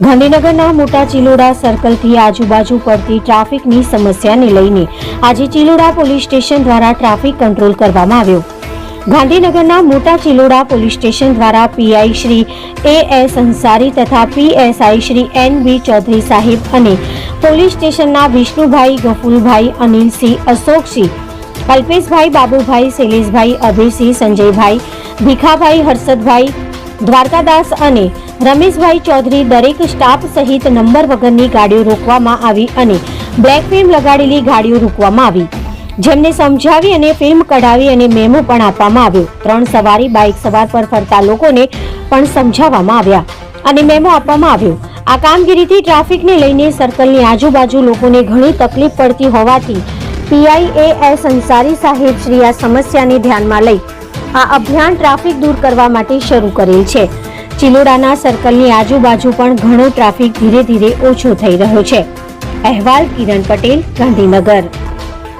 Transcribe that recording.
ગાંધીનગરના મોટા ચિલોડા સર્કલથી આજુબાજુ પડતી ટ્રાફિકની સમસ્યાને લઈને આજે ચિલોડા પોલીસ સ્ટેશન દ્વારા ટ્રાફિક કંટ્રોલ કરવામાં આવ્યો. ગાંધીનગરના મોટા ચિલોડા પોલીસ સ્ટેશન દ્વારા PI Shri A S Ansari તથા PSI Shri N B Chaudhari સાહેબ અને પોલીસ સ્ટેશનના વિષ્ણુભાઈ, ગફુલભાઈ, અનિલસિંહ, અશોકસિંહ, અલ્પેશભાઈ, બાબુભાઈ, શૈલેષભાઈ, અભયસિંહ, સંજયભાઈ, ભીખાભાઈ, હર્ષદભાઈ દ્વારકાદાસ અને રમેશભાઈ ચૌધરી દરેક સ્ટાફ સહિત નંબર વગરની ગાડીઓ રોકવામાં આવી અને બ્લેક ફિલ્મ લગાડેલી ગાડીઓ રોકવામાં આવી. જેમને સમજાવી અને ફિલ્મ કઢાવી અને મેમો પણ આપવામાં આવ્યો. ત્રણ સવારી, બાઇક સવાર પર ફરતા લોકોને પણ સમજાવવામાં આવ્યા અને મેમો આપવામાં આવ્યો. આ કામગીરીથી ટ્રાફિકને લઈને સર્કલની આજુબાજુ લોકોને ઘણી તકલીફ પડતી હોવાથી પીઆઈ એ એસ અંસારી સાહેબ શ્રી આ સમસ્યાને ધ્યાનમાં લઈ આ અભિયાન ટ્રાફિક દૂર કરવા માટે શરૂ કરેલ છે. ચિલોડાના સર્કલની આજુબાજુ પણ ઘણો ટ્રાફિક ધીરે ધીરે ઓછો થઈ રહ્યો છે. અહેવાલ કિરણ પટેલ, ગાંધીનગર.